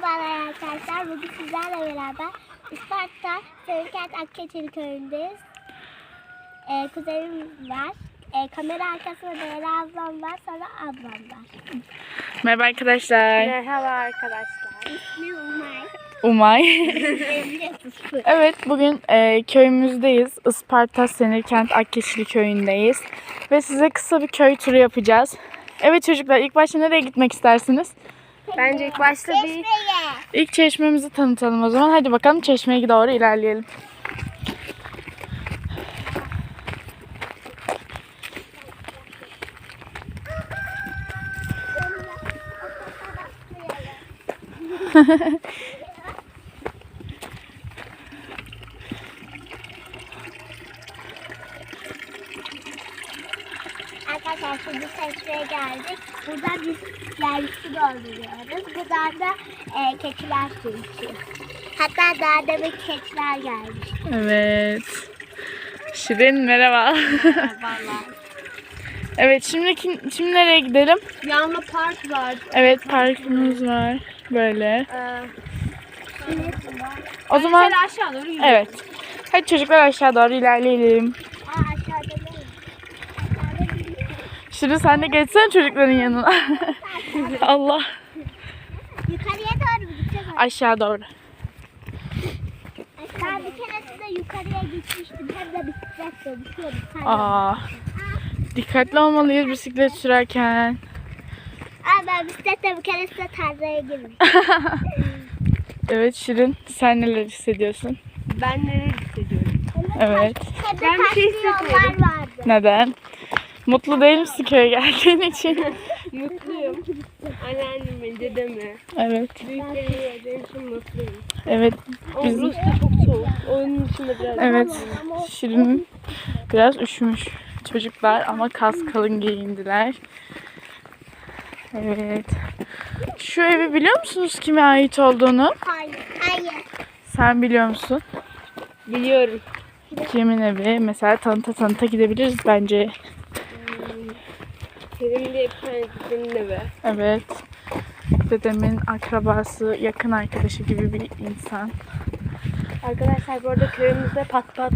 Merhabalar arkadaşlar. Bugün sizlerle beraber Isparta Sarıkent Akçeçili köyündeyiz. Ee, kuzenim var. Ee, kamera arkasında Değerli ablam var. Sonra ablam var. Merhaba arkadaşlar. Merhaba arkadaşlar. İsmi Umay. Umay. Evet bugün e, köyümüzdeyiz. Isparta Senirkent Akkeşili köyündeyiz. Ve size kısa bir köy turu yapacağız. Evet çocuklar ilk başta nereye gitmek istersiniz? Bence ilk başta bir. İlk çeşmemizi tanıtalım o zaman. Hadi bakalım çeşmeye doğru ilerleyelim. Arkadaşlar şimdi çeşmeye geldik. Burada biz yerli su dolduruyoruz. Buradan da e, keçiler su içiyor. Hatta daha demin keçiler gelmiş. Evet. Şirin merhaba. evet şimdi, kim- şimdi nereye gidelim? yanlı park var. Evet parkımız var. Böyle. Ee, O zaman şöyle aşağı doğru yürü. evet. Hadi çocuklar aşağı doğru ilerleyelim. Aa aşağıda ne? Aşağıda bir Şimdi sen de geçsen çocukların yanına. Allah. Yukarıya doğru mu gideceğiz? Aşağı doğru. Ben bir keresinde yukarıya gitmiştim. Hem de bisikletle düşüyordum. Aa. Dikkatli olmalıyız bisiklet sürerken. Aa, ben bisikletle bir keresinde tarzaya girmiştim. Evet Şirin sen neler hissediyorsun? Ben neler hissediyorum? Evet. Ben bir şey vardı. Neden? Mutlu değil misin köye geldiğin için? Mutluyum. Anneannemi, dedemi, Evet. büyüklerimi gördüğüm için mutluyum. Evet. Ama Biz- burası da çok soğuk. Onun için de biraz Evet. Şirin biraz üşümüş çocuklar ama kas kalın giyindiler. Evet. Şu evi biliyor musunuz kime ait olduğunu? Hayır. Hayır. Sen biliyor musun? biliyorum. Kimin evi? Mesela tanıta tanıta gidebiliriz bence. Tane dedemin evi. Evet. Dedemin akrabası, yakın arkadaşı gibi bir insan. Arkadaşlar bu arada köyümüzde pat pat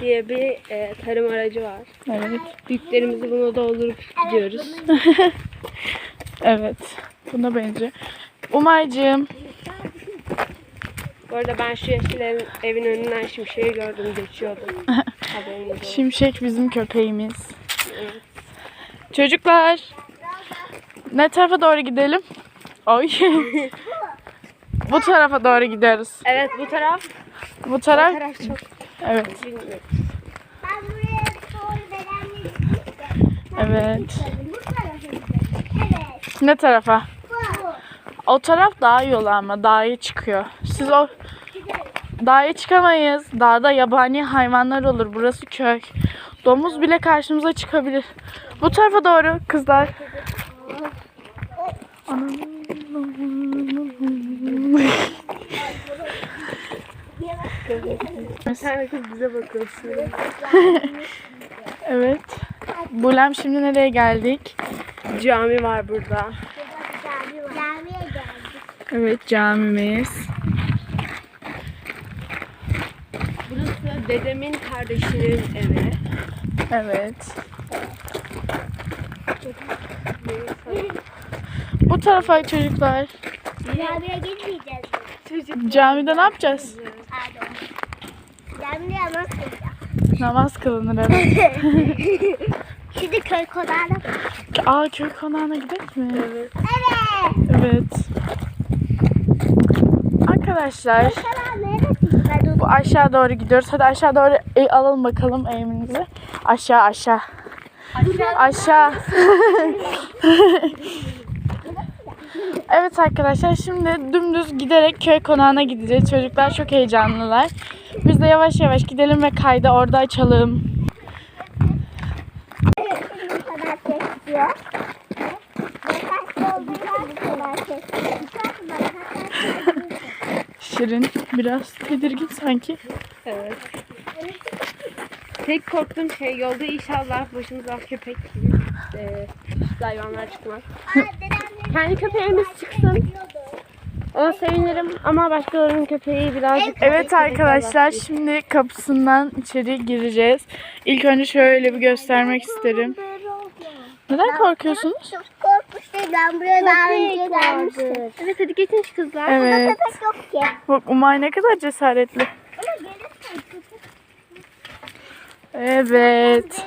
diye bir e, tarım aracı var. Evet. Büyüklerimizi buna doldurup gidiyoruz. Evet. Buna benziyor. Umay'cığım. Bu arada ben şu yeşil evin, evin önünden şimşeği gördüm geçiyordum. Haberiniz olsun. Şimşek bizim köpeğimiz. Çocuklar. Ne tarafa doğru gidelim? Oy. Bu tarafa doğru gidiyoruz. Evet bu taraf, Bu bu taraf. taraf çok Evet. Evet. Ne tarafa? O taraf daha yolu ama dağa çıkıyor. Siz o dağa çıkamayız. Dağda yabani hayvanlar olur. Burası köy. Domuz bile karşımıza çıkabilir. Bu tarafa doğru kızlar. Bir tane kız bize bakıyor şuraya. Evet. Bulem şimdi nereye geldik? Cami var burada. Camiye geldik. Evet camimiz. Burası dedemin kardeşinin evi. Evet. Bu tarafa çocuklar. Camiye gitmeyeceğiz. Çocuk Camide ne yapacağız? Pardon. Camiye namaz kılacağız. Namaz kılınır evet. Şimdi köy konağına Aa köy konağına gidelim mi? Evet. Evet. Evet. Arkadaşlar bu aşağı doğru gidiyoruz. Hadi aşağı doğru e, alalım bakalım eğiminizi. Aşağı aşağı. Aşağı. evet arkadaşlar şimdi dümdüz giderek köy konağına gideceğiz. Çocuklar çok heyecanlılar. Biz de yavaş yavaş gidelim ve kaydı orada açalım. Şirin biraz tedirgin sanki. Evet. Tek korktuğum şey yolda inşallah başımıza köpek gibi e, hayvanlar çıkmaz. Kendi köpeğimiz çıksın. Ona sevinirim ama başkalarının köpeği birazcık... Evet arkadaşlar şimdi kapısından içeri gireceğiz. İlk önce şöyle bir göstermek isterim. Neden korkuyorsunuz? Çok korkmuştum. Ben buraya daha önce gelmiştim. Evet hadi geçin şu kızlar. Evet. Köpek yok ki. Bak Umay ne kadar cesaretli. Ama gelirsen köpek Evet.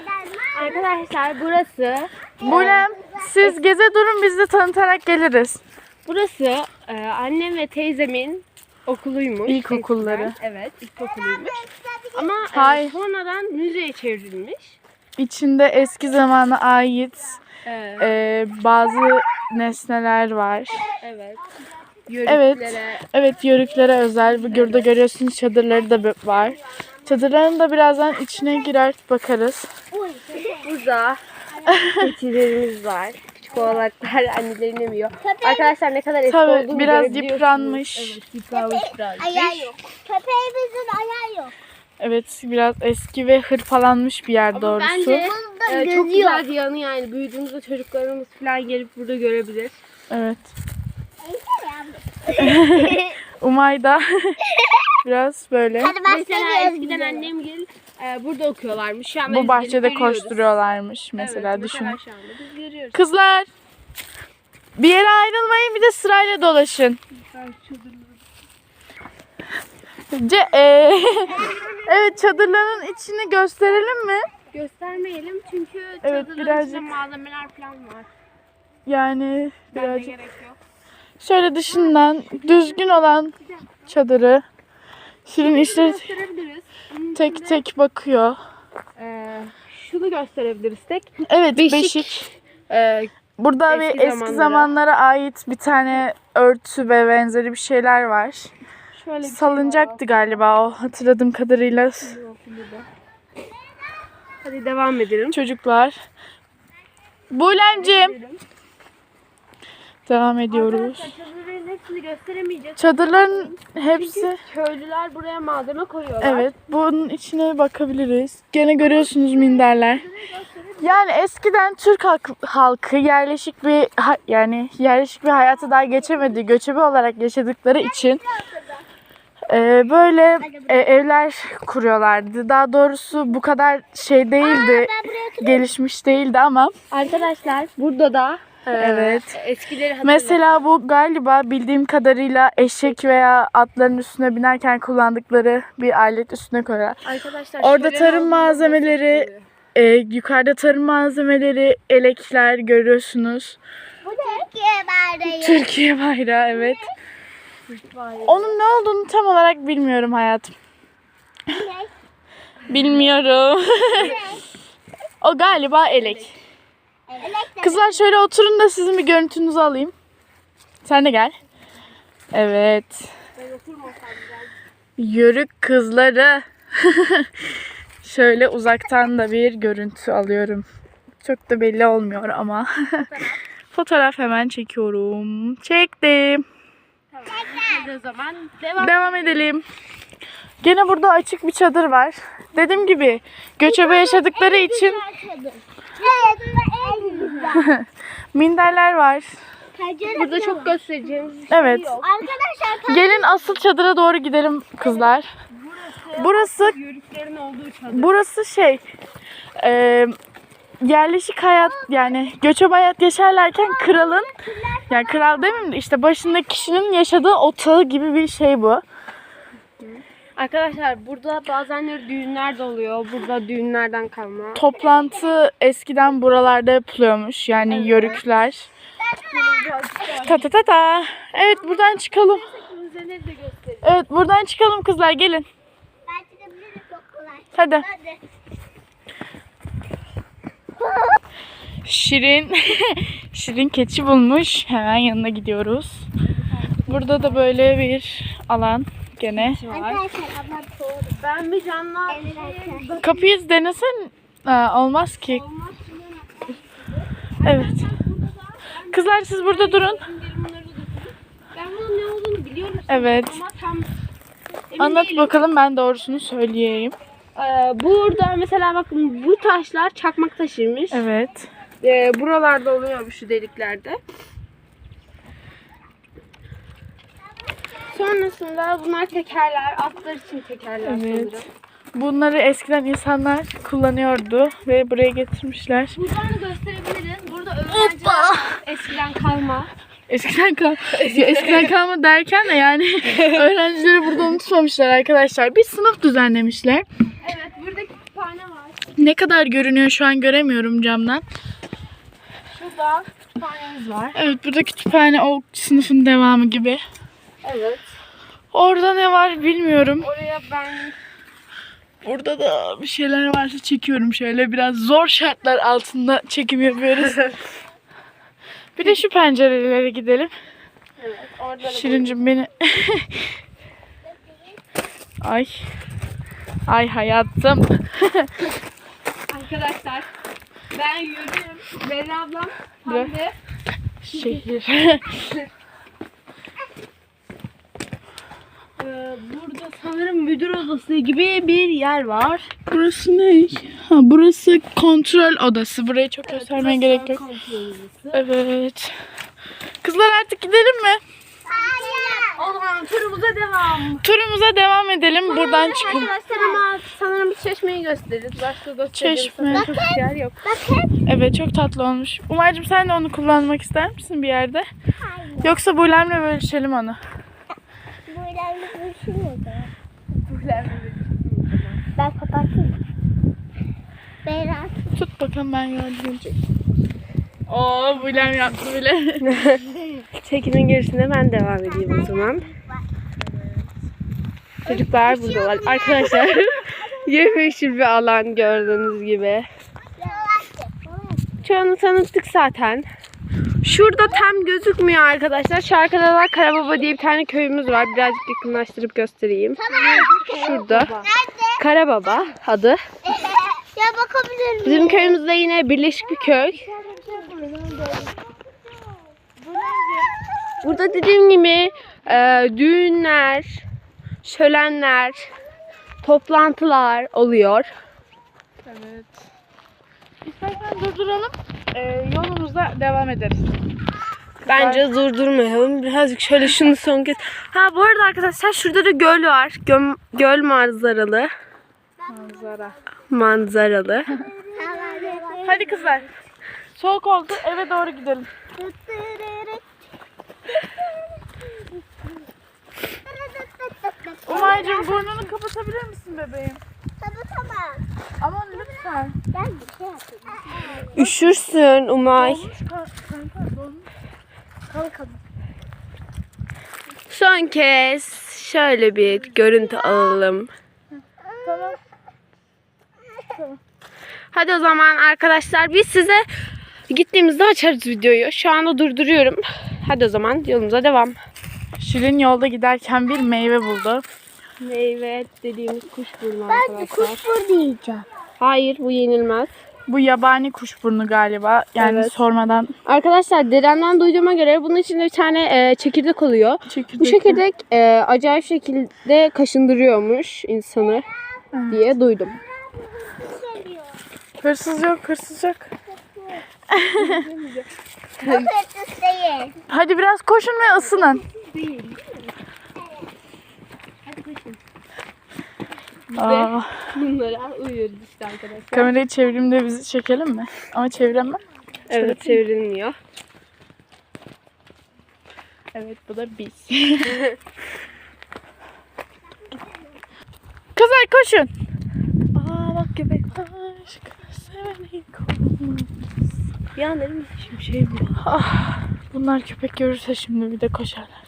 Arkadaşlar burası Bulem siz geze durun biz de tanıtarak geliriz. burası e, annem ve teyzemin okuluymuş. İlkokulları. eskiden. Evet ilkokuluymuş. Ama e, sonradan müzeye çevrilmiş. İçinde eski zamana ait E, e, bazı nesneler var. evet. Evet. Yörüklere, Evet yörüklere özel. Bu Burada görüyorsunuz çadırları da var. Çadırların da birazdan içine girer bakarız. Burada keçilerimiz var. Küçük oğlaklar annelerini emiyor. Arkadaşlar ne kadar eski Tabii, olduğunu biraz görebiliyorsunuz. yıpranmış. Evet yıpranmış birazcık. ayağı yok. Köpeğimizin ayağı yok. Evet biraz eski ve hırpalanmış bir yer doğrusu. Bence e, çok gözü yok. güzel bir yanı yani. Büyüdüğümüzde çocuklarımız falan gelip burada görebilir. Evet. Umay da biraz böyle Mesela eskiden annem gel e, burada okuyorlarmış. Şu an bu bahçede koşturuyorlarmış mesela evet, düşünün. Mesela şu anda biz görüyoruz. Kızlar bir yere ayrılmayın bir de sırayla dolaşın. Ce e, evet çadırların içini gösterelim mi? Göstermeyelim çünkü Evet, çadırların birazcık- içinde malzemeler falan var. Yani birazcık gerek yok. şöyle dışından düzgün olan çadırı Şirin işte Gösterebiliriz. Bunun tek içinde, tek bakıyor. e, şunu gösterebiliriz tek. Evet Beşik. beşik. E, Burada Eski bir eski zamanlara. zamanlara ait bir tane örtü ve benzeri bir şeyler var. şöyle bir şey Salıncaktı galiba o hatırladığım kadarıyla var. Hadi devam edelim. çocuklar. Bulemcim devam ediyoruz. Arkadaşlar çadırların hepsini gösteremeyeceğiz. Çadırların hepsi Köylüler buraya malzeme koyuyorlar. evet bunun içine bakabiliriz. Gene görüyorsunuz minderler. Yani eskiden Türk halk- halkı yerleşik bir yani yerleşik bir hayata daha geçemedi. Göçebe olarak yaşadıkları için e, böyle e, evler kuruyorlardı. Daha doğrusu bu kadar şey değildi. Gelişmiş değildi ama Arkadaşlar burada da e, Evet. eskileri hatırlatın. Mesela bu galiba bildiğim kadarıyla eşek veya atların üstüne binerken kullandıkları bir alet üstüne koyuyorlar. Arkadaşlar Orada tarım malzemeleri-. Ee, yukarıda tarım malzemeleri, elekler görüyorsunuz. Bu Türkiye bayrağı. Türkiye bayrağı evet. Onun ne olduğunu tam olarak bilmiyorum hayatım. Bilmiyorum. o galiba elek. Kızlar şöyle oturun da sizin bir görüntünüzü alayım. Sen de gel. Evet. Ben oturmasam güzel. Yörük kızları. Şöyle uzaktan da bir görüntü alıyorum. Çok da belli olmuyor ama. Fotoğraf hemen çekiyorum. Çektim. Hadi o zaman devam. Devam edelim. Gene burada açık bir çadır var. Dediğim gibi göçebe yaşadıkları için Evet, bu en güzel. minderler var. Burada çok göstereceğimiz Evet. Arkadaşlar Gelin asıl çadıra doğru gidelim kızlar. Burası yörüklerin olduğu çadır. burası şey e, yerleşik hayat yani göçebe hayat yaşarlarken kralın yani kral demeyeyim de işte başındaki kişinin yaşadığı otağı gibi bir şey bu. Arkadaşlar burada bazenleri düğünler de oluyor. Burada düğünlerden kalma. Toplantı eskiden buralarda yapılıyormuş yani yörükler. Ta ta ta ta. Evet buradan çıkalım. Evet buradan çıkalım kızlar gelin. ben çıkabilirim çok kolay. Hadi. Hadi. Şirin Şirin keçi bulmuş. Hemen yanına gidiyoruz. Burada da böyle bir alan gene. Ben bir canlı Evet. Kapıyı denesen Aa, olmaz ki. Evet. Kızlar siz burada durun. Ben bunun ne olduğunu biliyorum. Evet. Ama tam emin Anlat değilim. bakalım ben doğrusunu söyleyeyim. Ee, burada mesela bakın bu taşlar çakmak taşıymış. Evet. Ee, buralarda oluyormuş şu deliklerde. Sonrasında bunlar tekerler. Atlar için tekerler Evet. sanırım. Bunları eskiden insanlar kullanıyordu ve buraya getirmişler. Buradan gösterebiliriz. Burada öğrenciler eskiden kalma. Eskiden kal ya eskiden kalma derken de yani öğrencileri burada unutmamışlar arkadaşlar. Bir sınıf düzenlemişler. Evet burada kütüphane var. Ne kadar görünüyor şu an göremiyorum camdan. Şurada kütüphanemiz var. Evet burada kütüphane o sınıfın devamı gibi. Evet. Orada ne var bilmiyorum. Oraya ben Burada da bir şeyler varsa çekiyorum şöyle biraz zor şartlar altında çekim yapıyoruz. bir de şu pencerelere gidelim. evet orada Şirincim beni... Ay. Ay hayatım. arkadaşlar ben yürüyorum. Berra ablam hem de Şehir. Ee, burada sanırım müdür odası gibi bir yer var. burası ne? Ha, burası kontrol odası. Burayı çok göstermeye gerek yok. Evet. Kızlar artık gidelim mi? O zaman turumuza devam. Turumuza devam edelim. Buradan çıkalım. Arkadaşlar ama sanırım bir çeşmeyi gösteririz. Başka göstereceğimiz Çeşme. sanırım çok yer yok. Evet çok tatlı olmuş. Umar'cığım sen de onu kullanmak ister misin bir yerde? Hayır. Yoksa Bulem'le bölüşelim onu. Ben kapatayım. Berat. Tut bakalım ben yardım edeceğim. Oo Bulem yaptı bile. Çekimin gerisine ben devam edeyim o zaman. Çocuklar buradalar. Arkadaşlar yemyeşil bir alan gördüğünüz gibi. Çoğunu tanıttık zaten. Şurada tam gözükmüyor arkadaşlar. Şu arkada da Karababa diye bir tane köyümüz var. Birazcık yakınlaştırıp göstereyim. Şurada. Nerede? Karababa adı. ya bakabilir miyim? Bizim köyümüzde yine birleşik bir köy. Burada dediğim gibi e, düğünler, şölenler, toplantılar oluyor. evet. İstersen durduralım. Ee, yolumuza devam ederiz. Bence durdurmayalım. Birazcık şöyle şunu son kez. Ha bu arada arkadaşlar şurada da göl var. Göl, göl manzaralı. Manzara. Manzaralı. Hadi kızlar. Soğuk oldu. Eve doğru gidelim. Umay'cığım burnunu kapatabilir misin bebeğim? Aman lütfen. Şey yapayım. Üşürsün Umay. Dolmuş ka- kanka dolmuş. Kalkalım. Son kez şöyle bir görüntü alalım. Tamam. Hadi o zaman arkadaşlar biz size gittiğimizde açarız videoyu. Şu anda durduruyorum. Hadi o zaman yolumuza devam. Şirin yolda giderken bir meyve buldu. Meyve dediğimiz kuşburnu Ben de kuş burnu yiyeceğim. Hayır bu yenilmez. Bu yabani kuşburnu galiba. Yani Evet. sormadan Arkadaşlar dedemden duyduğuma göre bunun içinde bir tane e, çekirdek oluyor. çekirdek. Bu çekirdek e, acayip şekilde kaşındırıyormuş insanı diye duydum. Hırsız yok, hırsız yok. Hadi biraz koşun ve ısının. Aa, Bunlara uyuyoruz işte arkadaşlar. kamerayı çevireyim de bizi çekelim mi? Ama çeviremem. Evet çevrilmiyor. Evet bu da biz. Kızlar koşun. Aa bak köpek. Aşk seveni kovmaz. An dedim şey bu. Ah, bunlar köpek görürse şimdi bir de koşarlar.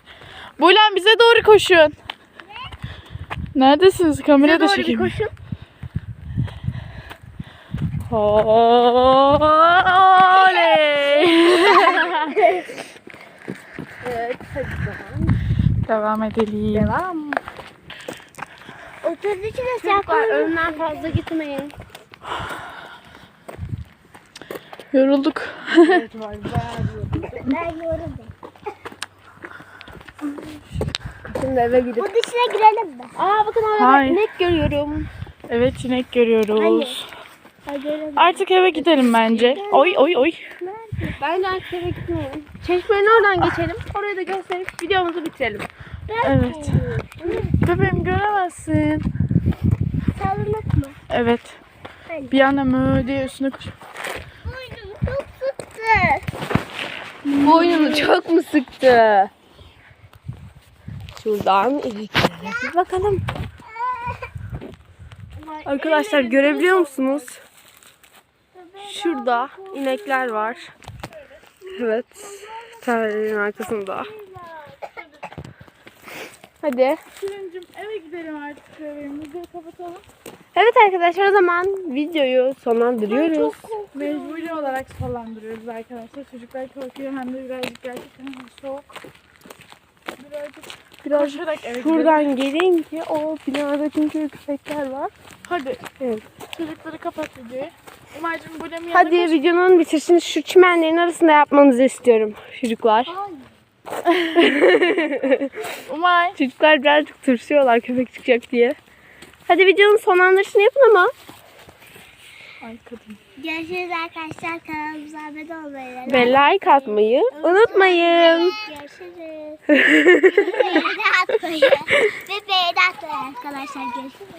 Bulan bize doğru koşun. Neredesiniz? Kameraya da çekeyim. koşun. Oley. Evet hadi zaman. Devam edelim. Devam. Otuz içine sen Çocuklar önden fazla gitmeyin. Yorulduk. Ben yoruldum. Şimdi eve gidip. Bu dışına girelim mi? Aa bakın orada Hayır. inek görüyorum. Evet inek görüyoruz. Hadi girelim. Artık eve gidelim bence. Oy oy oy. Bence artık eve gitmeyelim. Çeşmenin oradan geçelim. Orayı da gösterip videomuzu bitirelim. Evet. Bebeğim göremezsin. Salınık mı? Evet. Bir anda mö diye üstüne koş. Boynum çok sıktı. Boynunu çok mu sıktı? Şuradan ineklere bir bakalım. Arkadaşlar görebiliyor musunuz? Şurada inekler var. Evet. Tarlanın arkasında. Hadi. Şirincim eve gidelim artık. Videoyu kapatalım. Evet arkadaşlar o zaman videoyu sonlandırıyoruz. Mecburi olarak sallandırıyoruz arkadaşlar. Çocuklar korkuyor hem de birazcık gerçekten soğuk. Birazcık Biraz koşarak eve gidelim. şuradan gelin ki o binada çünkü köpekler var. Hadi Evet. çocukları kapat videoyu. Umar'cığım bu yanına Hadi videonun bitirişini şu çimenlerin arasında yapmanızı istiyorum çocuklar. Umay. Çocuklar birazcık tırsıyorlar köpek çıkacak diye. Hadi videonun sonlandırışını yapın ama. Ay kadın. Görüşürüz arkadaşlar. Kanalımıza abone olmayı. Ve like atmayı unutmayın. Görüşürüz. Ve beğeni atmayı arkadaşlar. Görüşürüz.